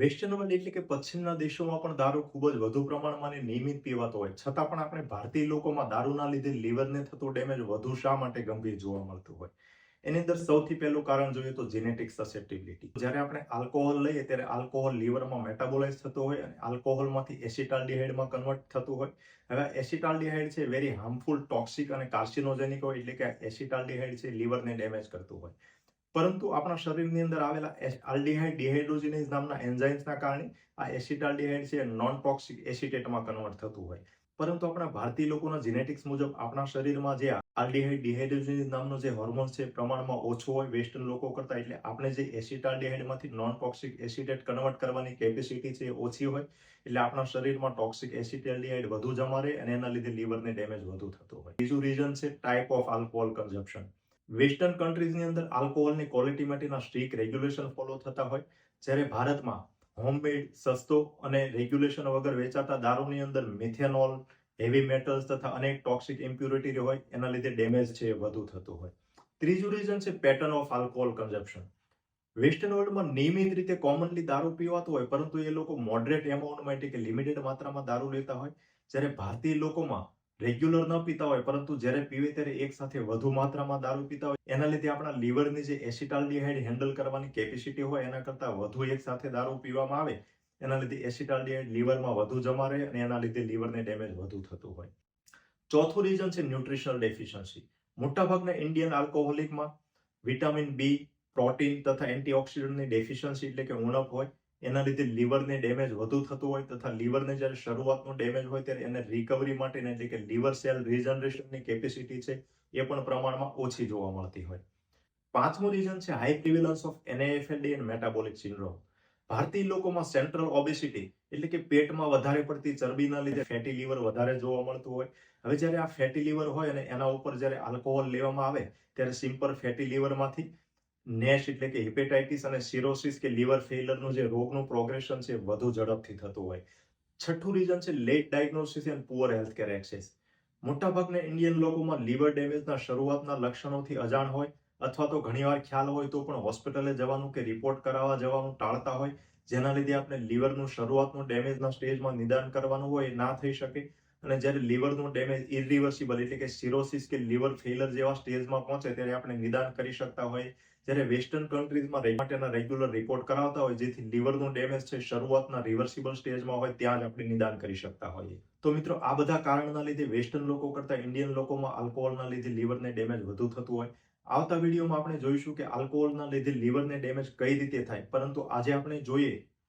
Western world એટલે કે પશ્ચિમના દેશોમાં પણ દારૂ ખૂબ જ વધુ પ્રમાણમાં નિયમિત પીવાતો હોય. છતાં પણ આપણે ભારતીય લોકોમાં દારૂના લીધે લીવરને થતો ડેમેજ વધુ શા માટે ગંભીર જોવા મળતું હોય? એની અંદર સૌથી પહેલું કારણ જોઈએ તો જેનેટિક સસેપ્ટિબિલિટી જ્યારે આપણે આલ્કોહોલ લઈએ ત્યારે આલ્કોહોલ લીવરમાં મેટાબોલાઇઝ થતો હોય અને આલ્કોહોલમાંથી એસિટાલ્ડિહાઇડમાં કન્વર્ટ થતું હોય. હવે એસિટાલ્ડિહાઇડ છે વેરી હાર્મફુલ ટોક્સિક અને કાર્સિનોજેનિક હોય એટલે કે એસિટાલ્ડિહાઇડ છે લીવરને ડેમેજ કરતું હોય. પરંતુ આપણા શરીરની અંદર આવેલા આલ્ડીહાઇડ ડિહાઇડ્રોજિનેઝ નામના એન્ઝાઇમ્સના કારણે આ એસિટાલ્ડિહાઇડ છે નોન ટોક્સિક એસિટેટમાં કન્વર્ટ થતું હોય. પરંતુ આપણા ભારતીય લોકોના જીનેટિક્સ મુજબ આપણા શરીરમાં જે આલ્ડીહાઇડ ડિહાઇડ્રોજિનેઝ નામનો જે હોર્મોન છે પ્રમાણમાં ઓછો હોય વેસ્ટર્ન લોકો કરતા, એટલે આપણે જે એસિટાલ્ડિહાઇડમાંથી નોન ટોક્સિક એસિટેટ કન્વર્ટ કરવાની કેપેસિટી છે ઓછી હોય, એટલે આપણા શરીરમાં ટોક્સિક એસિટાલ્ડિહાઇડ વધુ જમા રહે અને એના લીધે લીવરને ડેમેજ વધુ થતું હોય. બીજું રીઝન છે type of alcohol consumption western કન્ટ્રીઝની અંદર આલ્કોહોલની ક્વોલિટી માટેના સ્ટ્રીક રેગ્યુલેશન ફોલો થતા હોય. જ્યારે ભારતમાં હોમમેડ, સસ્તો અને રેગ્યુલેશન વગર વેચાતા દારૂની અંદર મિથેનોલ, હેવી મેટલ્સ તથા અનેક ટોક્સિક ઇમ્પ્યુરિટી હોય, એના લીધે ડેમેજ છે એ વધુ થતું હોય. ત્રીજું રીઝન છે pattern of alcohol consumption western વર્લ્ડમાં નિયમિત રીતે કોમનલી દારૂ પીવાતું હોય, પરંતુ એ લોકો મોડરેટ એમાઉન્ટમાં એટલે કે લિમિટેડ માત્રામાં દારૂ લેતા હોય. જ્યારે ભારતીય લોકોમાં રેગ્યુલર ન પીતા હોય, પરંતુ જ્યારે પીવે ત્યારે એક સાથે વધુ માત્રામાં દારૂ પીતા હોય. એના લીધે આપણા લીવરની જે એસિટાલ્ડિહાઇડ હેન્ડલ કરવાની કેપેસિટી હોય, એના કરતાં વધુ એક સાથે દારૂ પીવામાં આવે, એના લીધે એસિટાલ્ડિહાઇડ લીવરમાં વધુ જમા રહે અને એના લીધે લીવરને ડેમેજ વધુ થતું હોય. ચોથું રીઝન છે ન્યુટ્રિશનલ ડેફિશિયન્સી. મોટાભાગના ઇન્ડિયન આલ્કોહોલિકમાં વિટામિન બી, પ્રોટીન તથા એન્ટીઓક્સિડન્ટની ડેફિશિયન્સી એટલે કે ઉણપ હોય એના લીધે લીવરને ડેમેજ વધુ થતું હોય તથા લીવરને જ્યારે શરૂઆતનું ડેમેજ હોય ત્યારે એને રિકવરી માટે એટલે કે લીવર સેલ રિજનરેશનની કેપેસિટી છે એ પણ પ્રમાણમાં ઓછી જોવા મળતી હોય. પાંચમું રીઝન છે high prevalence of NAFLD and metabolic syndrome ભારતીય લોકોમાં સેન્ટ્રલ ઓબેસિટી એટલે કે પેટમાં વધારે પડતી ચરબીના લીધે ફેટી લીવર વધારે જોવા મળતું હોય. હવે જ્યારે આ ફેટી લીવર હોય અને એના ઉપર જ્યારે આલ્કોહોલ લેવામાં આવે ત્યારે સિમ્પલ ફેટી લીવરમાંથી નેશ એટલે કે હિપેટાઇટિસ અને સિરોસિસ કે લીવર ફેલરનું જે રોગનું પ્રોગ્રેશન છે વધુ ઝડપથી થતું હોય. છઠ્ઠું રીઝન છે late diagnosis and poor health care access મોટાભાગના ઇન્ડિયન લોકોમાં લીવર ડેમેજના શરૂઆતના લક્ષણોથી અજાણ હોય અથવા તો ઘણીવાર ખ્યાલ હોય તો પણ હોસ્પિટલે જવાનું કે રિપોર્ટ કરાવવા જવાનું ટાળતા હોય, જેના લીધે આપણે લીવરનું શરૂઆતનું ડેમેજના સ્ટેજમાં નિદાન કરવાનું હોય એ ના થઈ શકે. અને જ્યારે લીવરનું ડેમેજ ઇરિવર્સિબલ એટલે કે સિરોસિસ કે લીવર ફેલર જેવા સ્ટેજમાં પહોંચે ત્યારે આપણે નિદાન કરી શકતા હોય. જ્યારે વેસ્ટર્ન કન્ટ્રીઝમાં રહેવા માટેના રેગ્યુલર રિપોર્ટ કરાવતા હોય, જેથી લીવરનું ડેમેજ છે, શરૂઆતના રિવર્સિબલ સ્ટેજમાં હોય, ત્યાં જ આપણે નિદાન કરી શકતા હોઈએ. તો મિત્રો, આ બધા કારણના લીધે વેસ્ટર્ન લોકો કરતા ઇન્ડિયન લોકોમાં આલ્કોહોલના લીધે લીવરને ડેમેજ વધુ થતું હોય. આવતા વિડીયોમાં આપણે જોઈશું કે આલ્કોહોલના લીધે લીવરને ડેમેજ કઈ રીતે થાય. પરંતુ આજે આપણે જોઈએ